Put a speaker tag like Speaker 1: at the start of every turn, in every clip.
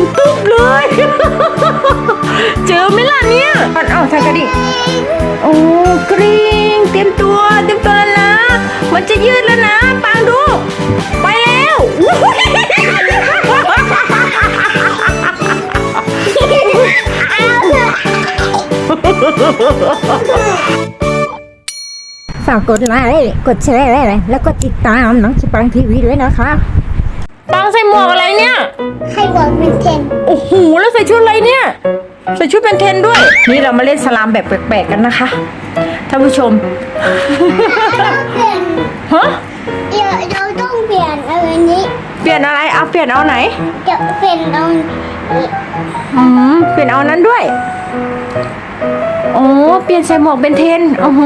Speaker 1: นตุ๊บเลย เจอไหมล่ะเนี่ยเอาเอาทางกระดิ่งโอ้กริ๊งเตรียมตัวเตรียมตัวแล้วนะมันจะยืดแล้วนะปางดู ไปแล้วอุ๊ย
Speaker 2: ฝากกดไลค์กดแชร์แล้วก็ติดตามน้องสปังทีวีด้วยนะคะ
Speaker 1: ปางใส่หมวกอะไรเนี่ย
Speaker 3: ให้ บอกเป็นเทน
Speaker 1: โอ้โหแล้วใส่ชุดอะไรเนี่ยใส่ชุดเป็นเทนด้วย นี่เรามาเล่นสลามแบบแปลกๆกันนะคะท่านผู้ชม
Speaker 3: เปลี่ยน
Speaker 1: ฮะ
Speaker 3: เดี๋ยวเราต้องเปลี่ยนอะไรนี้
Speaker 1: เปลี่ยนอะไรเอาเปลี่ยนเอาไหน
Speaker 3: จะเปลี่ยนเอา
Speaker 1: อืมเปลี่ยนเอานั้นด้วย โอ้เปลี่ยนใส่หมวกเป็นเทนโอ้โห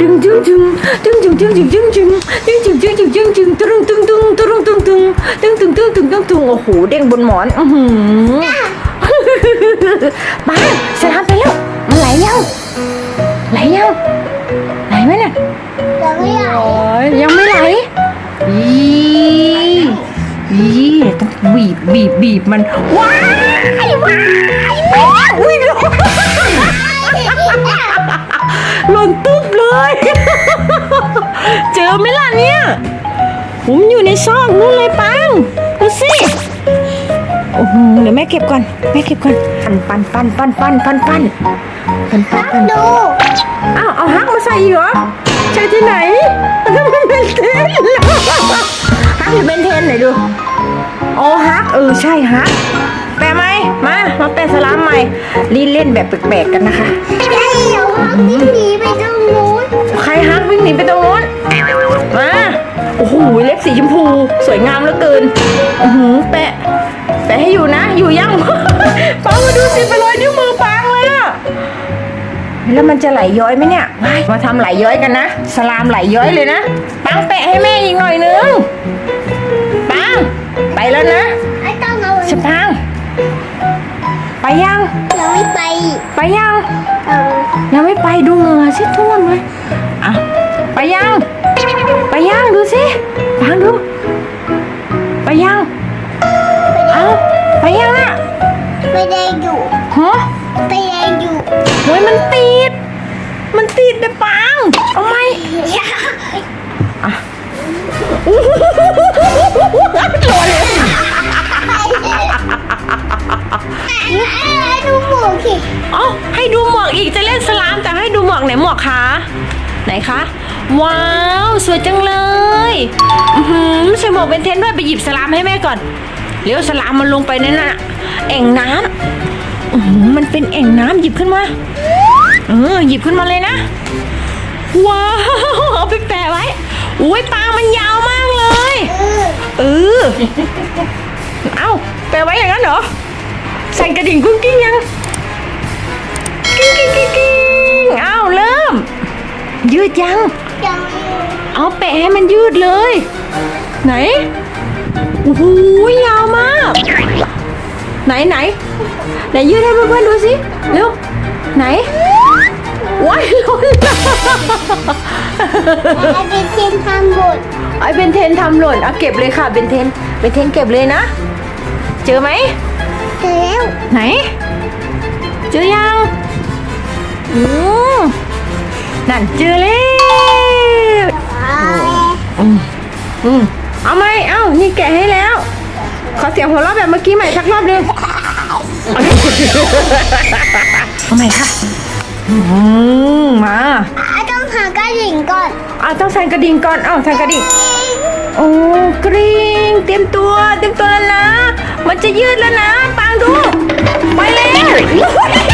Speaker 1: ดึงดึงดึงดึงดึงดึงดึงดึงดึงดึงดึงดึงดึงดึงดึงตึงตึงตึงตึงตึงตึงตึงตึงตึงตึงตึงตึงโอ้โหเด้งบนหมอนอือหือบ้าสลามไปแล้วมันไหลยังไหลยังไหลไหมน่ะ
Speaker 3: เราไม่อยาก
Speaker 1: โอ้ยยังไม่ไหลอีอีต้องบีบบีบบีบมันว้ายว้ายว้ายอุ้ย หล่นหล่นตุ๊บเลย เจอไหมล่ะเนี่ย ผมอยู่ในซอกนู่นเลยปังดูสิโอ้โหเดี๋ยวแม่เก็บก่อน แม่เก็บก่อน ปันปันปันปันปันปันปันปันปันปัน
Speaker 3: ดู
Speaker 1: อ้าวเอาฮักมาใส่อีกเหรอ ใช่ที่ไหนมันเป็นเทนฮักหรือเป็นเทนไหนดู โอ้ฮักเออใช่ฮัก แปลไหมมา มาแปลสลามใหม่รีเล่นแบบแปลกๆกันนะคะ
Speaker 3: ให้เราพักที่หนีไปตรงนู้น
Speaker 1: ใครฮักวิ่งหนีไปตรงนู้นมา โอ้โหเล็บสีชมพู สวยงามเหลือเกินอือหือแปะ แปะให้อยู่นะ อยู่ยังปังมาดูสิเป็นรอยนิ้วมือปังเลยอะแล้วมันจะไหลย้อยไหมเนี่ยว้ายมาทำไหลย้อยกันนะ สลามไหลย้อยเลยนะปังแปะให้แม่อีกหน่อยนึง ไปยัง
Speaker 3: เราไม่ไป
Speaker 1: ไปยัง
Speaker 3: เออ
Speaker 1: ยังไม่ไปดูเหงื่อสิท่วมเลยอะไปยัง ไปยังดูสิปังดู ไปยังเอาไปยังอะ
Speaker 3: ไม่ได้อยู่
Speaker 1: ฮะ
Speaker 3: ไม่ได้อยู่
Speaker 1: เฮ้ยมันติด มันติดนะปังเอาไหมโด
Speaker 3: อ๋
Speaker 1: อให้ดูหมวกอีกจะเล่นสลามแต่ให้ดูหมวกไหนหมวกคะไหนคะว้าวสวยจังเลยอือหือใส่หมวกเป็นเทนด้วยไปหยิบสลามให้แม่ก่อนเร็วสลามมันลงไปนั่นน่ะแอ่งน้ำอือหือมันเป็นแอ่งน้ำหยิบขึ้นมาเออหยิบขึ้นมาเลยนะว้าวเอาไปแปะไว้อุ้ยปางมันยาวมากเลย
Speaker 3: เออ
Speaker 1: เอาแปลไว้อย่างนั้นเหรอสั่นกระดิ่งกุ้งกิ้งยัง กิ้งกิ้งกิ้งกิ้งเอ้าเริ่ม ยืดยัง
Speaker 3: ยัง
Speaker 1: เอาแปะให้มันยืดเลย ไหนโอ้โหยาวมาก ไหนไหนไหนยืดให้เพื่อนๆดูสิเร็วไหนว้ายล้น
Speaker 3: ไอ้เป็นเทนทำบท
Speaker 1: ไอ้เบนเทนทำหล่นเอาเก็บเลยค่ะเบนเทนเบนเทนเก็บเลยนะ เจอไหม
Speaker 3: เจอแล้ว
Speaker 1: ไหน เจอยัง อืมนั่นเจอแล้วอืมอืมเอาไหมเอ้านี่แกะให้แล้ว ขอเสียงหัวเราะแบบเมื่อกี้ใหม่สักรอบหนึงเอาใหม่ค่ะอืมมา
Speaker 3: ไอ้ต้องหากระดิ่งก่อน
Speaker 1: อะต้องสั่นกระดิ่งก่อนเอ้าสั่นกระดิ่ง โอ้กริ๊งเตรียมตัวเตรียมตัวแล้วนะ มันจะยืดแล้วนะ ปางดู ไปแล้ว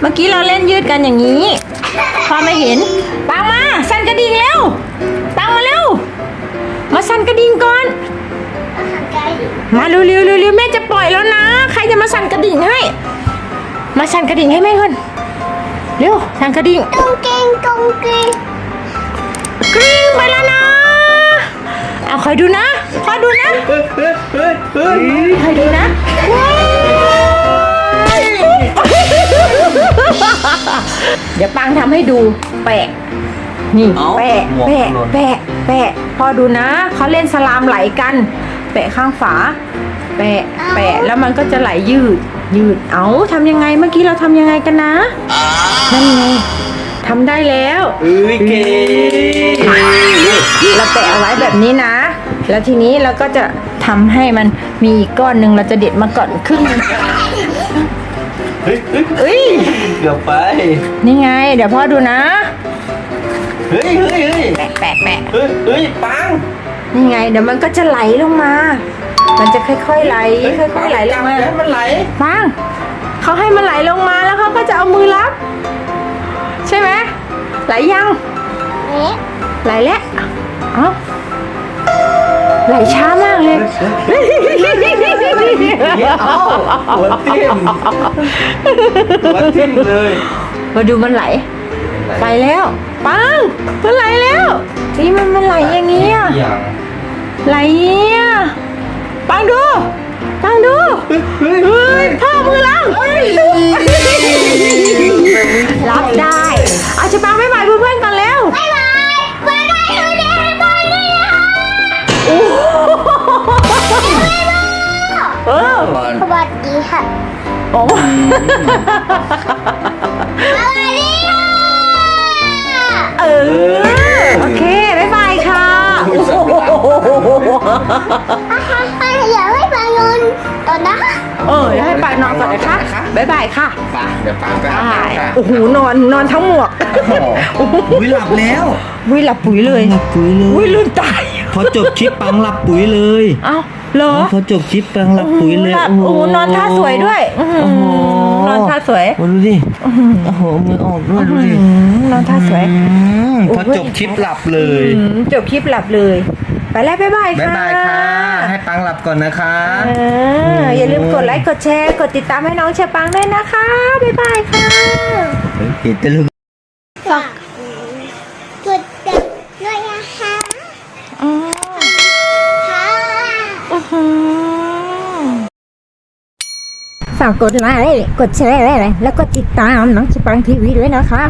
Speaker 1: เมื่อกี้เราเล่นยืดกันอย่างนี้ พอไม่เห็นปางมา สั่นกระดิ่งเร็วปางมาเร็ว มาสั่นกระดิ่งก่อน
Speaker 3: กระดิ่ง
Speaker 1: มาเร็วเร็วเร็วเร็วแม่จะปล่อยแล้วนะ ใครจะมาสั่นกระดิ่งให้ มาสั่นกระดิ่งให้แม่ก่อนเร็วสั่นกระดิ่ง
Speaker 3: ตรงเกงตรงเกง
Speaker 1: กริ๊งไปแล้วนะ เอาคอยดูนะคอยดูนะคอยดูนะว้าวเดี๋ยวปังทำให้ดูแปะนี่
Speaker 4: เอ้า
Speaker 1: แปะ
Speaker 4: หมวก
Speaker 1: แปะ
Speaker 4: หล่น
Speaker 1: แปะแปะพอดูนะเขาเล่นสลามไหลกัน แปะข้างฝา แปะแปะแล้วมันก็จะไหลยืด ยืดเอาทำยังไงเมื่อกี้เราทำยังไงกันนะนั่นไงทำได้แล้ว
Speaker 4: เอ้ยเก่ง
Speaker 1: เราแปะเอาไว้แบบนี้นะ แล้วทีนี้เราก็จะทำให้มันมีอีกก้อนหนึ่งเราจะเด็ดมาก่อนครึ่งหนึ่ง
Speaker 4: เฮ้ยเฮ้ย
Speaker 1: เอ้ย
Speaker 4: เกือบไป
Speaker 1: นี่ไง เดี๋ยวพ่อดูนะ
Speaker 4: เฮ้ยเฮ้ยเฮ้ย
Speaker 1: แปะแปะแปะ
Speaker 4: เฮ้ยเฮ้ยปัง
Speaker 1: นี่ไง เดี๋ยวมันก็จะไหลลงมา มันจะค่อยๆไหล ค่อยๆไหลลงมา
Speaker 4: แล้วมันไหล
Speaker 1: ปังเขาให้มันไหลลงมาแล้วเขาก็จะเอามือรับ ใช่ไหมไหลยัง
Speaker 3: เอ๊ะ
Speaker 1: ไหลแล้วเอ้า ไหลช้ามากเลย
Speaker 4: เอ้าหัวทิ่มหัวทิ่มเลย
Speaker 1: มาดูมันไหลไปแล้ว ปัง มันไหลแล้วนี่มันมันไหลอย่างเงี้ย
Speaker 4: อย่าง
Speaker 1: ไหลเงี้ยปังดู ปังดู
Speaker 4: เฮ้ย
Speaker 1: เฮ้ยพ่อมือลังรับได้
Speaker 3: สวัสดีค่ะ
Speaker 1: โอ้
Speaker 3: สวัสดีค่ะ
Speaker 1: เออโอเคบ๊ายบายค่ะ
Speaker 3: อะค่ะอะเดี๋ยวให้ฟังนนก่อนนะคะ
Speaker 1: เออเดี๋ยวให้ปานอนก่อนนะคะบ๊ายบายค่ะ
Speaker 4: ไปเดี๋ยวปังไปอาบ
Speaker 1: บาย
Speaker 4: น้ำค่ะ
Speaker 1: โอ้โหนอนนอนทั้งหมวก
Speaker 4: โอ้โหอุ๊ยหลับแล้ว
Speaker 1: วิหลับปุ๋ยเลย
Speaker 4: หลับปุ๋ยเล
Speaker 1: วิ
Speaker 4: ย
Speaker 1: ลืมตาย
Speaker 4: พอจบคลิปปังหลับปุ๋ยเลย
Speaker 1: เอ้าเหรอ
Speaker 4: พอจบคลิปปังหลับปุ๋ยเลย
Speaker 1: หลับโอ้โหนอนท่าสวยด้วยอื้อหือ
Speaker 4: โอ้โห
Speaker 1: นอนท่าสวย
Speaker 4: โอ้ดูดิโอ้โหมือออกด้วยดูดิ
Speaker 1: อืมนอนท่าสวย
Speaker 4: อืม
Speaker 1: โอ้
Speaker 4: พอยจบคลิปหลับเลย
Speaker 1: อืมจบคลิปหลับเลย ไปแล้วบ๊ายบาย
Speaker 4: บ๊าย
Speaker 1: ค่ะ
Speaker 4: บายค่ะ ให้ปังหลับก่อนนะคะ
Speaker 1: เอออย่าลืมกดไลค์กดแชร์กดติดตามให้น้องเชปังด้วยนะคะ บ๊ายบายค่ะ
Speaker 4: เห็นแต่ลูก
Speaker 3: ฝากกดติดด้วยนะคะ
Speaker 1: อืม
Speaker 3: ค่ะ
Speaker 1: อื้อหือ
Speaker 2: ฝากกดไลค์ กดแชร์ แล้วกดติดตามน้องสปังทีวีด้วยนะคะ